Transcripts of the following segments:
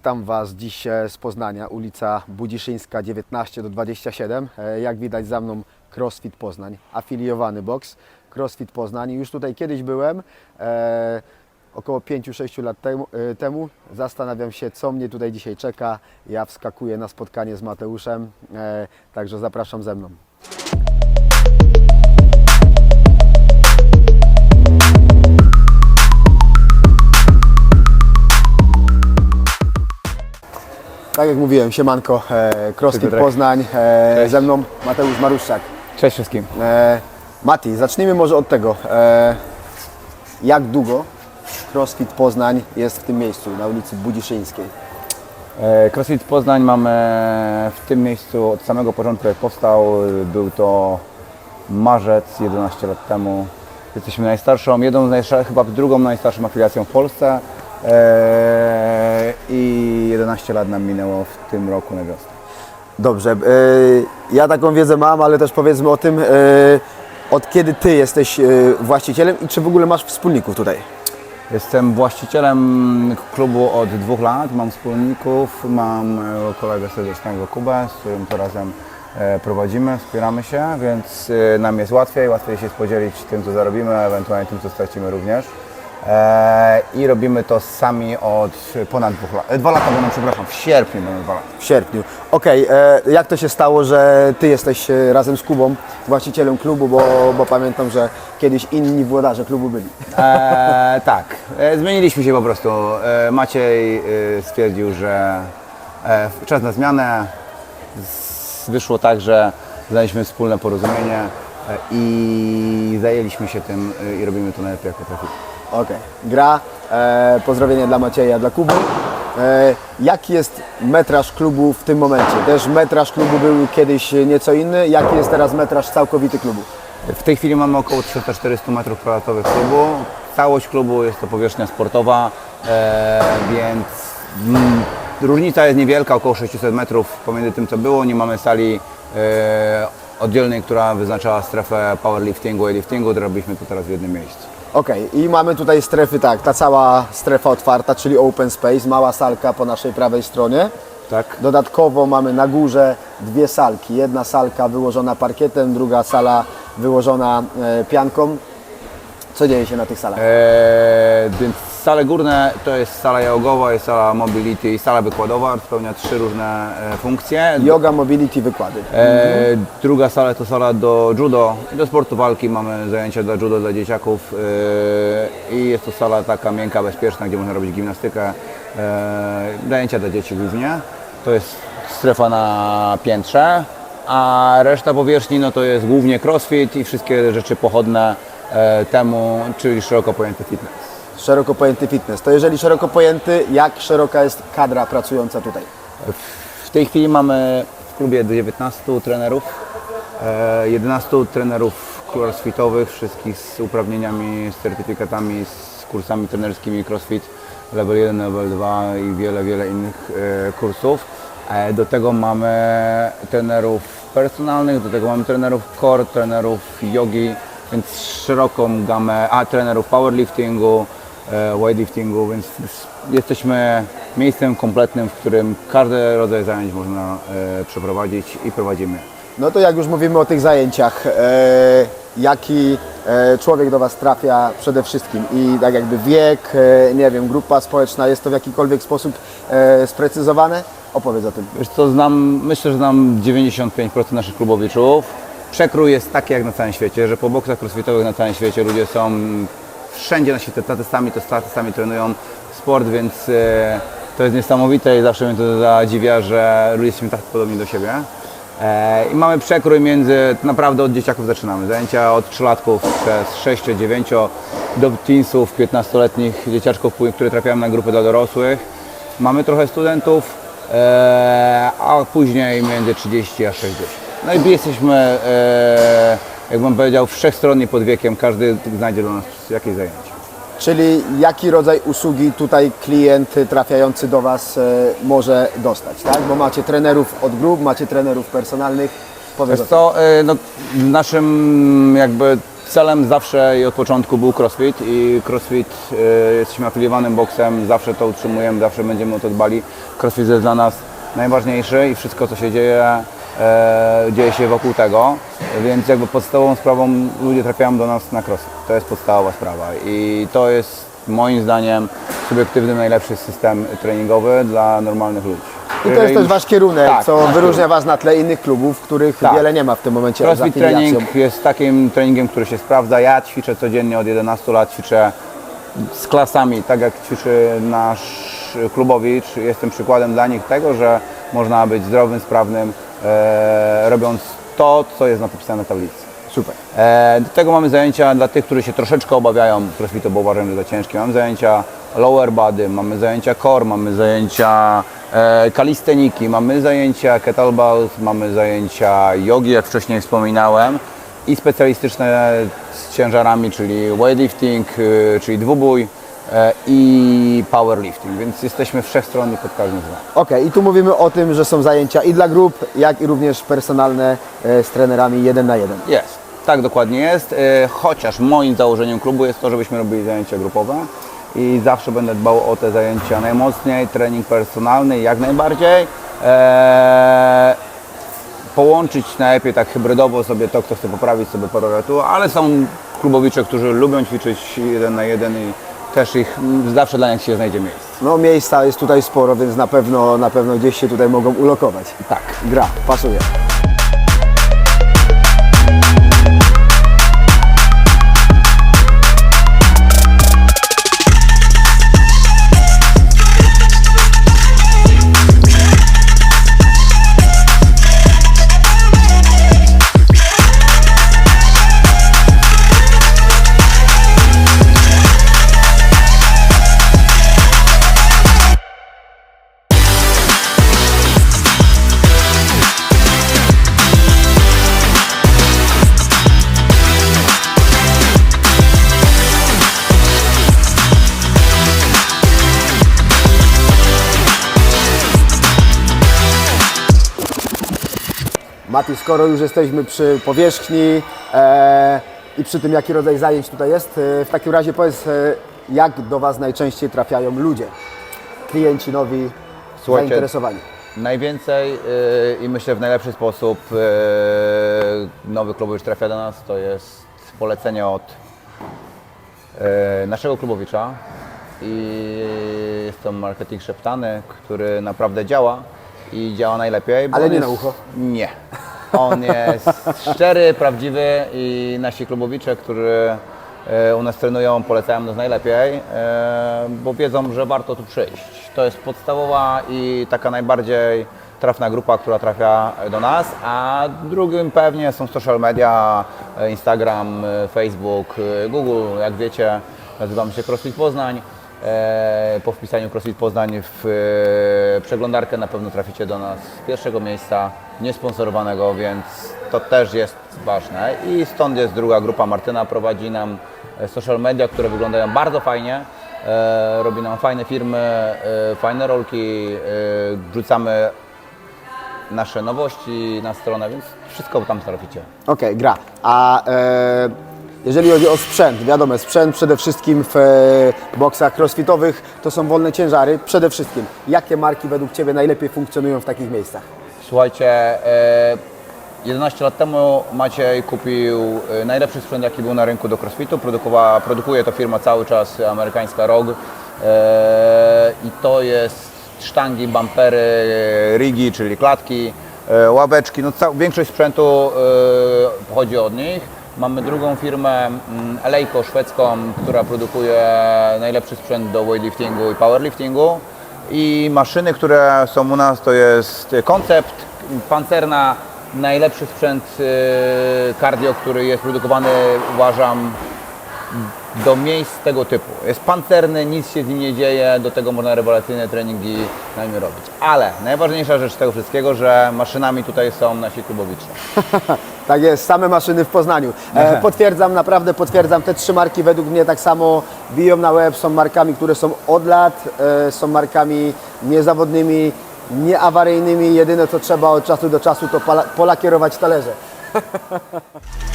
Witam Was dziś e, z Poznania, ulica Budziszyńska 19 do 27. E, Jak widać za mną CrossFit Poznań, afiliowany boks CrossFit Poznań. Już tutaj kiedyś byłem, e, około 5-6 lat temu. Zastanawiam się, co mnie tutaj dzisiaj czeka. Ja wskakuję na spotkanie z Mateuszem, także zapraszam ze mną. Tak jak mówiłem, siemanko, e, CrossFit. Poznań, e, ze mną Mateusz Maruszczak. Cześć wszystkim. E, Mati, zacznijmy może od tego. E, jak długo CrossFit Poznań jest w tym miejscu, na ulicy Budziszyńskiej? E, CrossFit Poznań mamy w tym miejscu od samego początku jak powstał. Był to marzec 11 lat temu. Jesteśmy najstarszą, jedną z najstarszych, chyba drugą najstarszą afiliacją w Polsce. E, I 11 lat nam minęło w tym roku na wiosnę. Dobrze, e, ja taką wiedzę mam, ale też powiedzmy o tym, e, od kiedy Ty jesteś właścicielem i czy w ogóle masz wspólników tutaj? Jestem właścicielem klubu od dwóch lat, mam wspólników, mam e, kolegę serdecznego Kubę, z którym to razem e, prowadzimy, wspieramy się, więc e, nam jest łatwiej, łatwiej się podzielić tym, co zarobimy, a ewentualnie tym, co stracimy również. E, I robimy to sami od ponad dwóch lat. E, Dwa lata będą, przepraszam, w sierpniu będą dwa lata. W sierpniu. Okej, e, jak to się stało, że Ty jesteś razem z Kubą właścicielem klubu, bo, bo pamiętam, że kiedyś inni włodarze klubu byli. E, tak, zmieniliśmy się po prostu. Maciej stwierdził, że czas na zmianę. Wyszło tak, że znaleźliśmy wspólne porozumienie i zajęliśmy się tym i robimy to najlepiej jak potrafimy. Okej, gra, e, pozdrowienia dla Macieja, dla Kuby. E, jaki jest metraż klubu w tym momencie? Też metraż klubu był kiedyś nieco inny. Jaki jest teraz metraż całkowity klubu? W tej chwili mamy około 300-400 metrów kwadratowych klubu. Całość klubu jest to powierzchnia sportowa, e, więc mm, różnica jest niewielka, około 600 metrów pomiędzy tym co było. Nie mamy sali e, oddzielnej, która wyznaczała strefę powerliftingu, weightliftingu, to robiliśmy to teraz w jednym miejscu. Okej, i mamy tutaj strefy, tak, ta cała strefa otwarta, czyli open space, mała salka po naszej prawej stronie. Tak? Dodatkowo mamy na górze dwie salki. Jedna salka wyłożona parkietem, druga sala wyłożona e, pianką. Co dzieje się na tych salach? E, więc sale górne to jest sala jagowa, jest sala mobility i sala wykładowa, spełnia trzy różne e, funkcje. Yoga, mobility, wykłady. E, druga sala to sala do judo do sportu walki. Mamy zajęcia dla judo dla dzieciaków e, i jest to sala taka miękka, bezpieczna, gdzie można robić gimnastykę. E, zajęcia dla dzieci głównie. To jest strefa na piętrze, a reszta powierzchni no to jest głównie crossfit i wszystkie rzeczy pochodne e, temu, czyli szeroko pojęty fitness. Szeroko pojęty fitness. To jeżeli szeroko pojęty, jak szeroka jest kadra pracująca tutaj? W tej chwili mamy w klubie 19 trenerów, e, 11 trenerów crossfitowych, wszystkich z uprawnieniami, z certyfikatami, z kursami trenerskimi crossfit level 1, level 2 i wiele, wiele innych e, kursów. E, Do tego mamy trenerów personalnych, do tego mamy trenerów core, trenerów jogi, więc szeroką gamę, a trenerów powerliftingu, e, weightliftingu, więc jesteśmy miejscem kompletnym, w którym każdy rodzaj zajęć można e, przeprowadzić i prowadzimy. No to jak już mówimy o tych zajęciach, e, jaki e, człowiek do Was trafia przede wszystkim i tak jakby wiek, e, nie wiem, grupa społeczna, jest to w jakikolwiek sposób e, sprecyzowane? Opowiedz o tym. Wiesz co, znam, myślę, że znam 95% naszych klubowiczów. Przekrój jest taki jak na całym świecie, że po boksach crossfitowych na całym świecie ludzie są wszędzie na świecie, tacy sami to tacy sami trenują sport, więc e, to jest niesamowite i zawsze mnie to zadziwia, że ludzie jesteśmy tak podobni do siebie. E, I mamy przekrój między, naprawdę od dzieciaków zaczynamy. Zajęcia od trzylatków przez 6-9 do teensów, 15-letnich dzieciaczków, które trafiają na grupy dla dorosłych. Mamy trochę studentów, e, a później między 30 a 60. No i jesteśmy, e, jak bym powiedział, wszechstronni pod wiekiem. Każdy znajdzie do nas jakieś zajęcie. Czyli jaki rodzaj usługi tutaj klient trafiający do Was e, może dostać, tak? Bo macie trenerów od grup, macie trenerów personalnych. Powiedz Wiesz o tym. co, y, no, naszym jakby celem zawsze i od początku był CrossFit i CrossFit, e, jesteśmy afiliowanym boksem, zawsze to utrzymujemy, zawsze będziemy o to dbali. CrossFit jest dla nas najważniejszy i wszystko co się dzieje, e, dzieje się wokół tego, więc jakby podstawową sprawą ludzie trafiają do nas na CrossFit. To jest podstawowa sprawa i to jest moim zdaniem subiektywny najlepszy system treningowy dla normalnych ludzi. I to jest też Wasz kierunek, Tak, co nasz wyróżnia Was na tle innych klubów, których Tak. wiele nie ma w tym momencie CrossFit trening jest takim treningiem, który się sprawdza. Ja ćwiczę codziennie od 11 lat, ćwiczę z klasami, tak jak ćwiczy nasz klubowicz. Jestem przykładem dla nich tego, że można być zdrowym, sprawnym, e, robiąc to, co jest napisane na tablicy. Super. E, do tego mamy zajęcia dla tych, którzy się troszeczkę obawiają crossfitu, bo uważają, że za ciężkie. Mamy zajęcia lower body, mamy zajęcia core, mamy zajęcia e, kalisteniki, mamy zajęcia kettlebells, mamy zajęcia jogi, jak wcześniej wspominałem i specjalistyczne z ciężarami, czyli weightlifting, e, czyli dwubój i powerlifting, więc jesteśmy wszechstronni pod każdym względem. Okej, i tu mówimy o tym, że są zajęcia i dla grup, jak i również personalne e, z trenerami jeden na jeden. Jest, tak dokładnie jest, e, chociaż moim założeniem klubu jest to, żebyśmy robili zajęcia grupowe i zawsze będę dbał o te zajęcia najmocniej, trening personalny jak najbardziej. E, połączyć najlepiej tak hybrydowo sobie to, kto chce poprawić sobie paroretu, ale są klubowicze, którzy lubią ćwiczyć jeden na jeden i też ich m, zawsze dla nich się znajdzie miejsce. No miejsca jest tutaj sporo, więc na pewno, na pewno gdzieś się tutaj mogą ulokować. Tak. Gra, pasuje. Mati, skoro już jesteśmy przy powierzchni e, i przy tym, jaki rodzaj zajęć tutaj jest, e, w takim razie powiedz, e, jak do Was najczęściej trafiają ludzie, klienci nowi, Słuchajcie, zainteresowani? Najwięcej yy, i myślę w najlepszy sposób yy, nowy klubowicz trafia do nas, to jest polecenie od yy, naszego klubowicza i jest to marketing szeptany, który naprawdę działa i działa najlepiej. Ale nie jest, na ucho. Nie. On jest szczery, prawdziwy i nasi klubowicze, którzy e, u nas trenują, polecają nas najlepiej, e, bo wiedzą, że warto tu przyjść. To jest podstawowa i taka najbardziej trafna grupa, która trafia do nas, a drugim pewnie są social media, Instagram, e, Facebook, Google, jak wiecie, nazywamy się CrossFit Poznań. E, Po wpisaniu CrossFit Poznań w e, przeglądarkę na pewno traficie do nas z pierwszego miejsca, niesponsorowanego, więc to też jest ważne. I stąd jest druga grupa. Martyna prowadzi nam e, social media, które wyglądają bardzo fajnie. Robi nam fajne firmy, fajne rolki, wrzucamy nasze nowości na stronę, więc wszystko tam traficie. Okej, gra. A jeżeli chodzi o sprzęt, wiadomo, sprzęt przede wszystkim w e, boksach crossfitowych to są wolne ciężary. Przede wszystkim, jakie marki według Ciebie najlepiej funkcjonują w takich miejscach? Słuchajcie, e, 11 lat temu Maciej kupił e, najlepszy sprzęt, jaki był na rynku do crossfitu. Produkowała, produkuje to firma cały czas amerykańska ROG. E, I to jest sztangi, bumpery, rigi, czyli klatki, e, ławeczki. No, cał, większość sprzętu e, pochodzi od nich. Mamy drugą firmę, mm, Eleiko szwedzką, która produkuje najlepszy sprzęt do weightliftingu i powerliftingu. I maszyny, które są u nas, to jest koncept, pancerna, najlepszy sprzęt y, cardio, który jest produkowany, uważam, do miejsc tego typu. Jest pancerny, nic się z nim nie dzieje, do tego można rewelacyjne treningi na nim robić. Ale najważniejsza rzecz tego wszystkiego, że maszynami tutaj są nasi klubowicze. Tak jest, same maszyny w Poznaniu. E, potwierdzam, naprawdę potwierdzam, te trzy marki według mnie tak samo biją na łeb, są markami, które są od lat, e, są markami niezawodnymi, nieawaryjnymi. Jedyne co trzeba od czasu do czasu to pola, polakierować talerze.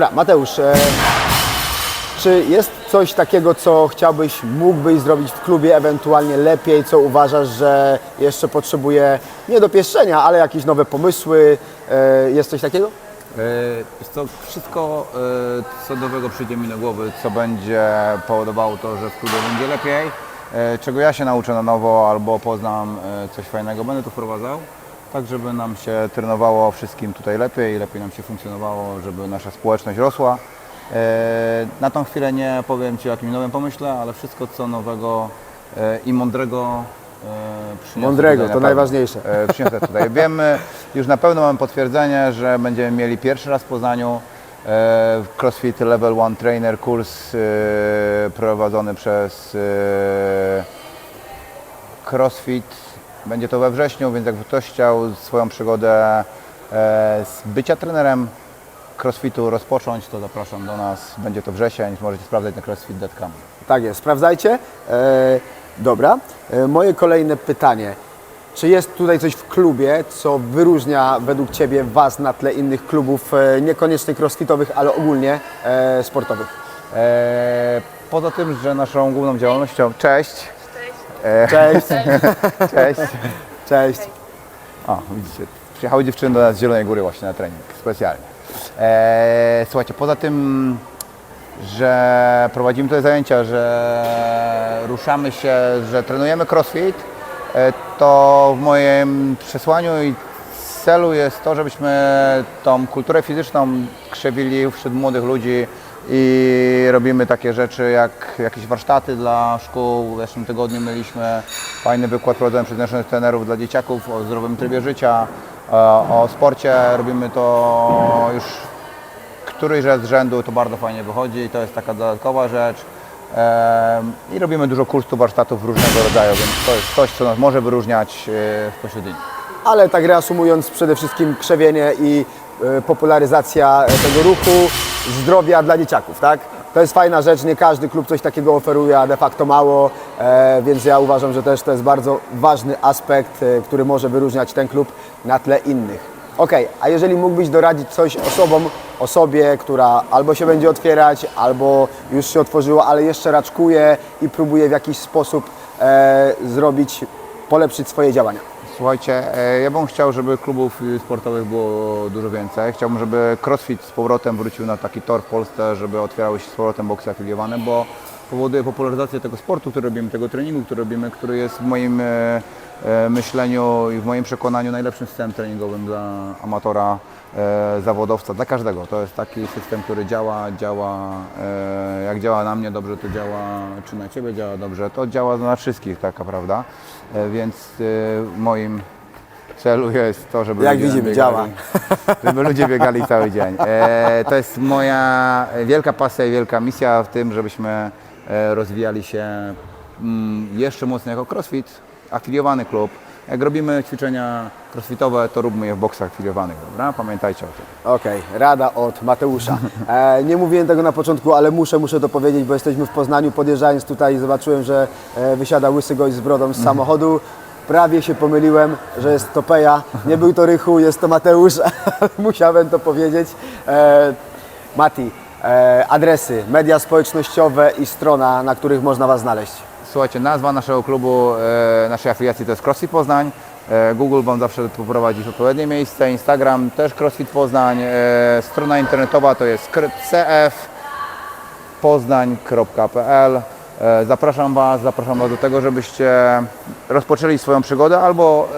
Dobra, Mateusz, e, czy jest coś takiego, co chciałbyś, mógłbyś zrobić w klubie ewentualnie lepiej, co uważasz, że jeszcze potrzebuje nie dopieszczenia, ale jakieś nowe pomysły? E, jest coś takiego? E, Jest to wszystko, e, co nowego przyjdzie mi do głowy, co będzie powodowało to, że w klubie będzie lepiej, e, czego ja się nauczę na nowo albo poznam coś fajnego, będę to wprowadzał, tak żeby nam się trenowało wszystkim tutaj lepiej, lepiej nam się funkcjonowało, żeby nasza społeczność rosła. E, Na tą chwilę nie powiem Ci o jakimś nowym pomyśle, ale wszystko co nowego e, i mądrego e, przyniosę Mądrego, to na najważniejsze. Przyniosę tutaj. Wiemy, już na pewno mamy potwierdzenie, że będziemy mieli pierwszy raz w Poznaniu CrossFit Level 1 Trainer, kurs prowadzony przez CrossFit. Będzie to we wrześniu, więc jakby ktoś chciał swoją przygodę e, z bycia trenerem CrossFitu rozpocząć, to zapraszam do nas. Będzie to wrzesień, możecie sprawdzać na crossfit.com. Tak jest, sprawdzajcie. E, dobra. E, moje kolejne pytanie. Czy jest tutaj coś w klubie, co wyróżnia według Ciebie Was na tle innych klubów, e, niekoniecznie crossfitowych, ale ogólnie e, sportowych? E, poza tym, że naszą główną działalnością... Cześć! Cześć. Cześć! Cześć. O, widzicie, przyjechały dziewczyny do nas z Zielonej Góry właśnie na trening, specjalnie. E, słuchajcie, poza tym, że prowadzimy tutaj zajęcia, że ruszamy się, że trenujemy crossfit, e, to w moim przesłaniu i celu jest to, żebyśmy tą kulturę fizyczną krzewili wśród młodych ludzi i robimy takie rzeczy jak jakieś warsztaty dla szkół. W zeszłym tygodniu mieliśmy fajny wykład prowadzony przez naszych trenerów dla dzieciaków o zdrowym trybie życia, e, o sporcie. Robimy to już któryś raz z rzędu, to bardzo fajnie wychodzi to jest taka dodatkowa rzecz. Em, I robimy dużo kursów, warsztatów różnego rodzaju, więc to jest coś, co nas może wyróżniać e, spośród innych. Ale tak reasumując, przede wszystkim krzewienie i e, popularyzacja e, tego ruchu, zdrowia dla dzieciaków, tak? To jest fajna rzecz, nie każdy klub coś takiego oferuje, a de facto mało, e, więc ja uważam, że też to jest bardzo ważny aspekt, e, który może wyróżniać ten klub na tle innych. Okej, a jeżeli mógłbyś doradzić coś osobom, osobie, która albo się będzie otwierać, albo już się otworzyła, ale jeszcze raczkuje i próbuje w jakiś sposób e, zrobić, polepszyć swoje działania. Słuchajcie, e, ja bym chciał, żeby klubów y, sportowych było dużo więcej. Chciałbym, żeby CrossFit z powrotem wrócił na taki tor w Polsce, żeby otwierały się z powrotem boksy afiliowane, bo powoduje popularyzację tego sportu, który robimy, tego treningu, który robimy, który jest w moim e, e, myśleniu i w moim przekonaniu najlepszym systemem treningowym dla amatora, e, zawodowca, dla każdego. To jest taki system, który działa, działa, jak działa na mnie dobrze, to działa, czy na Ciebie działa dobrze, to działa na wszystkich, taka prawda. Więc moim celu jest to, żeby Jak ludzie widzimy, biegali, działa. żeby ludzie biegali cały dzień. E, to jest moja wielka pasja i wielka misja w tym, żebyśmy rozwijali się mm, jeszcze mocniej jako CrossFit, afiliowany klub. Jak robimy ćwiczenia crossfitowe, to róbmy je w boksach afiliowanych, dobra? Pamiętajcie o tym. Okej, rada od Mateusza. E, nie mówiłem tego na początku, ale muszę, muszę to powiedzieć, bo jesteśmy w Poznaniu. Podjeżdżając tutaj zobaczyłem, że e, wysiada łysy gość z brodą z samochodu. Prawie się pomyliłem, że jest to Peja. Nie był to Rychu, jest to Mateusz. Musiałem to powiedzieć. E, Mati, e, adresy, media społecznościowe i strona, na których można Was znaleźć. Słuchajcie, nazwa naszego klubu, e, naszej afiliacji to jest CrossFit Poznań. E, Google Wam zawsze poprowadzi w odpowiednie miejsce. Instagram też CrossFit Poznań. E, strona internetowa to jest cfpoznań.pl. E, zapraszam Was, zapraszam Was do tego, żebyście rozpoczęli swoją przygodę albo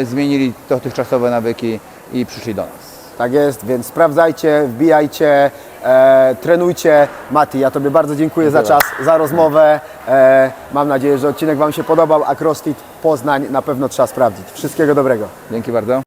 e, zmienili dotychczasowe nawyki i przyszli do nas. Tak jest, więc sprawdzajcie, wbijajcie, e, trenujcie. Mati, ja Tobie bardzo dziękuję za czas, za rozmowę. E, mam nadzieję, że odcinek Wam się podobał, a CrossFit Poznań na pewno trzeba sprawdzić. Wszystkiego dobrego. Dzięki bardzo.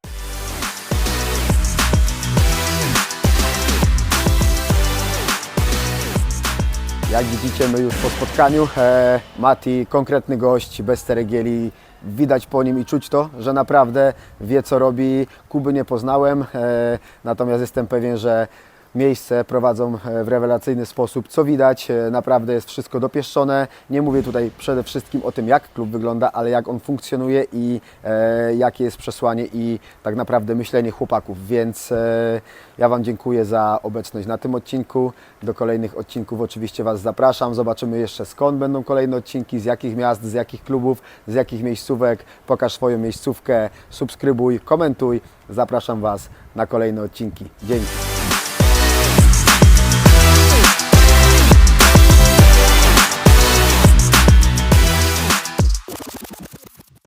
Jak widzicie, my już po spotkaniu. E, Mati, konkretny gość, bez ceregieli. Widać po nim i czuć to, że naprawdę wie, co robi. Kuby nie poznałem, e, natomiast jestem pewien, że miejsce prowadzą e, w rewelacyjny sposób, co widać, e, naprawdę jest wszystko dopieszczone. Nie mówię tutaj przede wszystkim o tym, jak klub wygląda, ale jak on funkcjonuje i e, jakie jest przesłanie i tak naprawdę myślenie chłopaków, więc e, ja Wam dziękuję za obecność na tym odcinku. Do kolejnych odcinków oczywiście Was zapraszam. Zobaczymy jeszcze skąd będą kolejne odcinki, z jakich miast, z jakich klubów, z jakich miejscówek. Pokaż swoją miejscówkę, subskrybuj, komentuj. Zapraszam Was na kolejne odcinki. Dzięki.